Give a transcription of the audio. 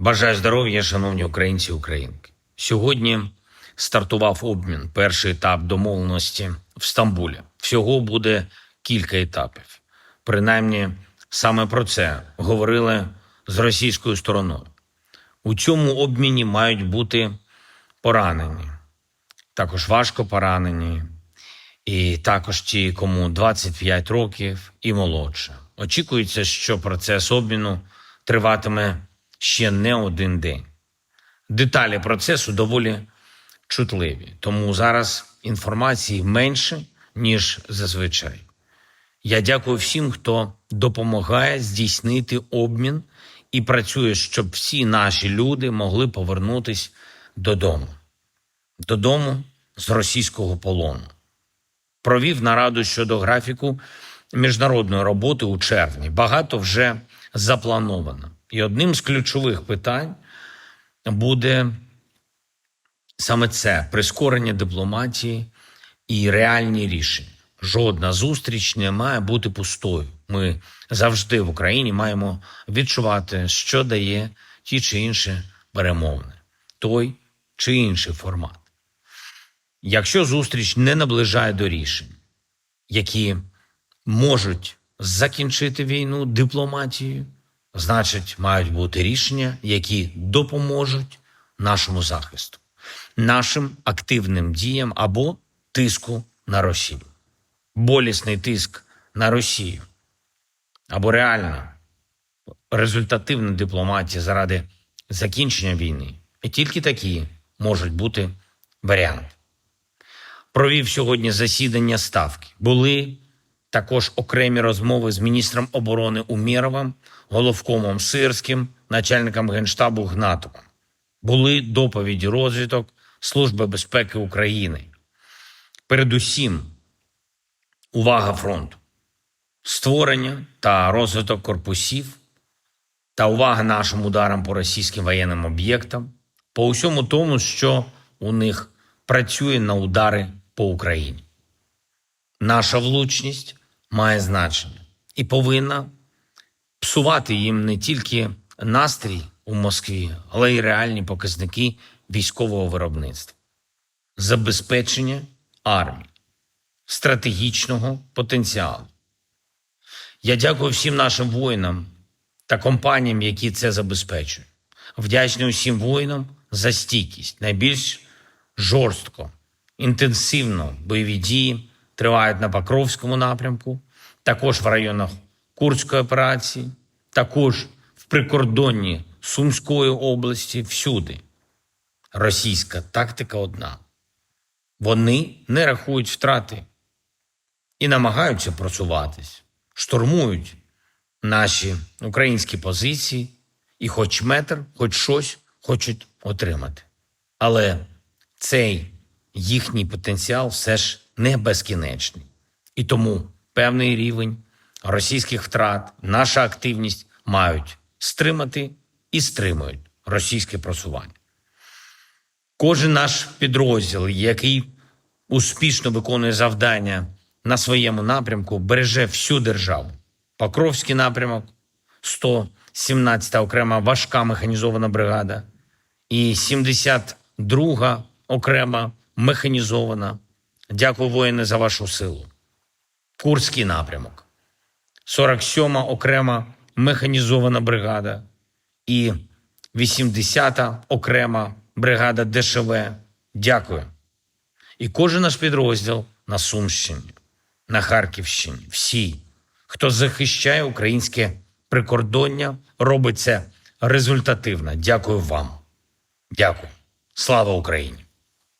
Бажаю здоров'я, шановні українці і українки. Сьогодні стартував обмін, перший етап домовленості в Стамбулі. Всього буде кілька етапів. Принаймні, саме про це говорили з російською стороною. У цьому обміні мають бути поранені, також важко поранені, і також ті, кому 25 років і молодше. Очікується, що процес обміну триватиме ще не один день. Деталі процесу доволі чутливі, тому зараз інформації менше, ніж зазвичай. Я дякую всім, хто допомагає здійснити обмін і працює, щоб всі наші люди могли повернутись додому, додому з російського полону. Провів нараду щодо графіку міжнародної роботи у червні. Багато вже заплановано. І одним з ключових питань буде саме це прискорення дипломатії і реальні рішення. Жодна зустріч не має бути пустою. Ми завжди в Україні маємо відчувати, що дає ті чи інші перемовини, той чи інший формат. Якщо зустріч не наближає до рішень, які можуть закінчити війну дипломатією, значить, мають бути рішення, які допоможуть нашому захисту, нашим активним діям або тиску на Росію. Болісний тиск на Росію або реальна результативна дипломатія заради закінчення війни. І тільки такі можуть бути варіанти. Провів сьогодні засідання ставки. Були також окремі розмови з міністром оборони Умєровим, головкомом Сирським, начальником генштабу Гнатовим. Були доповіді розвиток Служби безпеки України. Передусім, увага фронту, створення та розвиток корпусів та увага нашим ударам по російським воєнним об'єктам, по усьому тому, що у них працює на удари по Україні. Наша влучність має значення і повинна псувати їм не тільки настрій у Москві, але й реальні показники військового виробництва, забезпечення армії, стратегічного потенціалу. Я дякую всім нашим воїнам та компаніям, які це забезпечують. Вдячний усім воїнам за стійкість. Найбільш жорстко, інтенсивно бойові дії тривають на Покровському напрямку, також в районах Курської операції, також в прикордонні Сумської області, всюди. Російська тактика одна. Вони не рахують втрати і намагаються просуватись, штурмують наші українські позиції і хоч метр, хоч щось хочуть отримати. Але цей їхній потенціал все ж не безкінечний. І тому певний рівень російських втрат, наша активність мають стримати і стримують російське просування. Кожен наш підрозділ, який успішно виконує завдання на своєму напрямку, береже всю державу. Покровський напрямок, 117-та окрема важка механізована бригада і 72-га окрема механізована. Дякую, воїни, за вашу силу. Курський напрямок, 47-ма окрема механізована бригада і 80-та окрема бригада ДШВ. Дякую. І кожен наш підрозділ на Сумщині, на Харківщині, всі, хто захищає українське прикордоння, робить це результативно. Дякую вам. Дякую. Слава Україні!